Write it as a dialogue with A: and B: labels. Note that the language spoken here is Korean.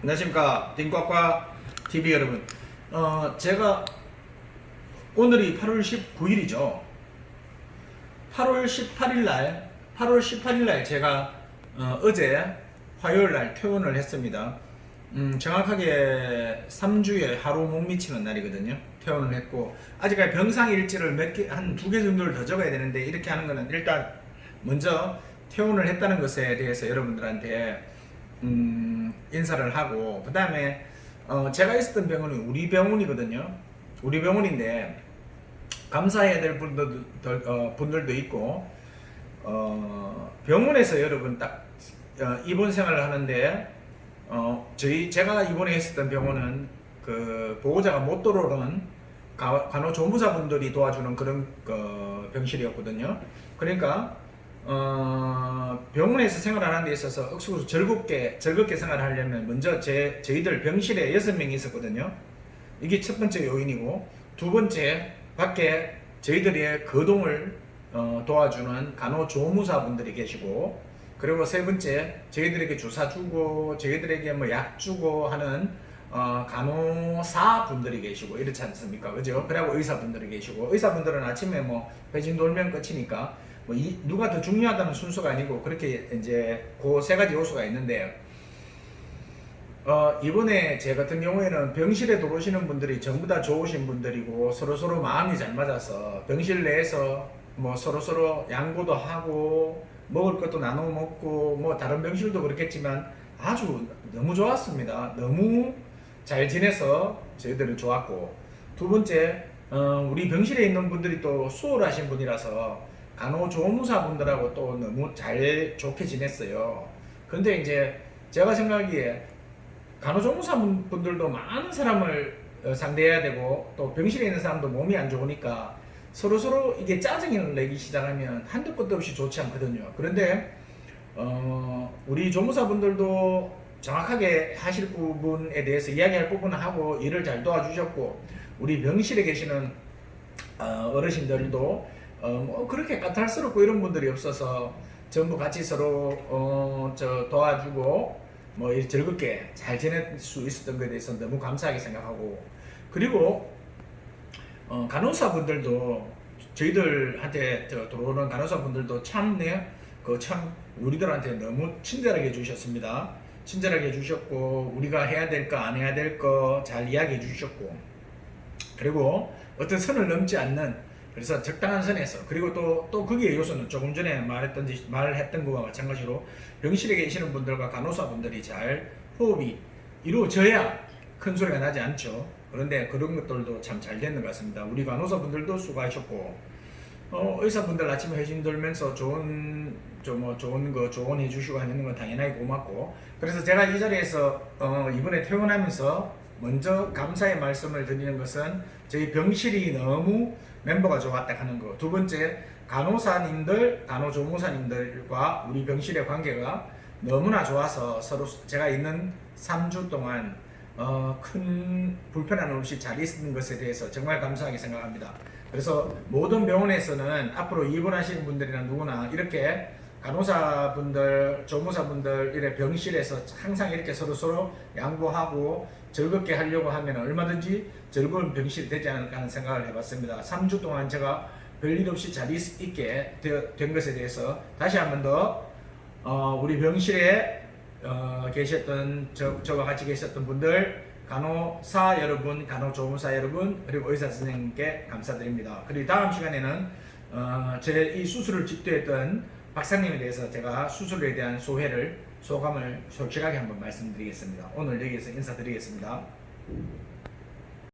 A: 안녕하십니까. 딩꽉과 TV 여러분. 어 제가 오늘이 8월 19일이죠. 8월 18일 날 8월 18일 날 제가 어, 어제 화요일 날 퇴원을 했습니다. 음, 정확하게 3주에 하루 못 미치는 날이거든요. 퇴원을 했고 아직까지 병상 일지를 몇 개 한 두 개 정도를 더 적어야 되는데 이렇게 하는 거는 일단 먼저 퇴원을 했다는 것에 대해서 여러분들한테 음, 인사를 하고 그 다음에 어, 제가 있었던 병원이 우리 병원이거든요. 우리 병원인데 감사해야 될 분들, 어, 분들도 있고 어, 병원에서 여러분 딱 어, 입원 생활을 하는데 어, 저희 제가 입원해 있었던 병원은 그 보호자가 못 들어오는 가- 간호조무사분들이 도와주는 그런 그 병실이었거든요. 그러니까 어, 병원에서 생활하는 데 있어서 억수로 즐겁게 즐겁게 생활하려면 먼저 제 저희들 병실에 여섯 명이 있었거든요. 이게 첫 번째 요인이고 두 번째 밖에 저희들의 거동을 어, 도와주는 간호조무사분들이 계시고 그리고 세 번째 저희들에게 주사 주고 저희들에게 뭐 약 주고 하는 어, 간호사 분들이 계시고 이렇지 않습니까? 그죠? 그리고 의사분들이 계시고 의사분들은 아침에 뭐 배진 돌면 끝이니까 뭐 이, 누가 더 중요하다는 순서가 아니고 그렇게 이제 그 세 가지 요소가 있는데 어, 이번에 제 같은 경우에는 병실에 들어오시는 분들이 전부 다 좋으신 분들이고 서로 서로 마음이 잘 맞아서 병실 내에서 뭐 서로 서로 양보도 하고 먹을 것도 나눠 먹고 뭐 다른 병실도 그렇겠지만 아주 너무 좋았습니다. 너무 잘 지내서 저희들은 좋았고 두 번째 어, 우리 병실에 있는 분들이 또 수월하신 분이라서 간호조무사 분들하고 또 너무 잘 좋게 지냈어요. 근데 이제 제가 생각하기에 간호조무사 분- 분들도 많은 사람을 어, 상대해야 되고 또 병실에 있는 사람도 몸이 안 좋으니까 서로 서로 이게 짜증을 내기 시작하면 한두 끝도 없이 좋지 않거든요. 그런데 어, 우리 조무사분들도 정확하게 하실 부분에 대해서 이야기할 부분은 하고 일을 잘 도와주셨고 우리 병실에 계시는 어, 어르신들도 어, 뭐 그렇게 까탈스럽고 이런 분들이 없어서 전부 같이 서로 어, 저 도와주고 뭐 즐겁게 잘 지낼 수 있었던 것에 대해서 너무 감사하게 생각하고 그리고 어, 간호사 분들도 저희들한테 저 들어오는 간호사 분들도 참네 그참 우리들한테 너무 친절하게 해주셨습니다. 친절하게 해주셨고 우리가 해야 될 거 안 해야 될 거 잘 이야기해 주셨고 그리고 어떤 선을 넘지 않는 그래서 적당한 선에서 그리고 또 또 거기에 요소는 조금 전에 말했던 말했던 것과 마찬가지로 병실에 계시는 분들과 간호사분들이 잘 호흡이 이루어져야 큰 소리가 나지 않죠. 그런데 그런 것들도 참 잘 되는 것 같습니다. 우리 간호사분들도 수고하셨고 어, 의사분들 아침에 회진 돌면서 좋은 좀뭐 좋은 거 조언해 주시고 하는 건 당연하게 고맙고 그래서 제가 이 자리에서 어, 이번에 퇴원하면서 먼저 감사의 말씀을 드리는 것은 저희 병실이 너무 멤버가 좋았다 하는 거. 두 번째 간호사님들, 간호조무사님들과 우리 병실의 관계가 너무나 좋아서 서로 제가 있는 3주 동안 어, 큰 불편함 없이 잘 있는 것에 대해서 정말 감사하게 생각합니다. 그래서 모든 병원에서는 앞으로 입원하시는 분들이나 누구나 이렇게 간호사분들, 조무사분들 이래 병실에서 항상 이렇게 서로 서로 양보하고 즐겁게 하려고 하면 얼마든지 즐거운 병실이 되지 않을까 하는 생각을 해봤습니다. 3주 동안 제가 별일 없이 잘 있, 있게 된 것에 대해서 다시 한 번 더 어, 우리 병실에 어, 계셨던 저, 저와 같이 계셨던 분들 간호사 여러분, 간호조무사 여러분 그리고 의사 선생님께 감사드립니다. 그리고 다음 시간에는 어, 제 이 수술을 집도했던 박사님에 대해서 제가 수술에 대한 소회를 소감을 솔직하게 한번 말씀드리겠습니다. 오늘 여기서 인사드리겠습니다.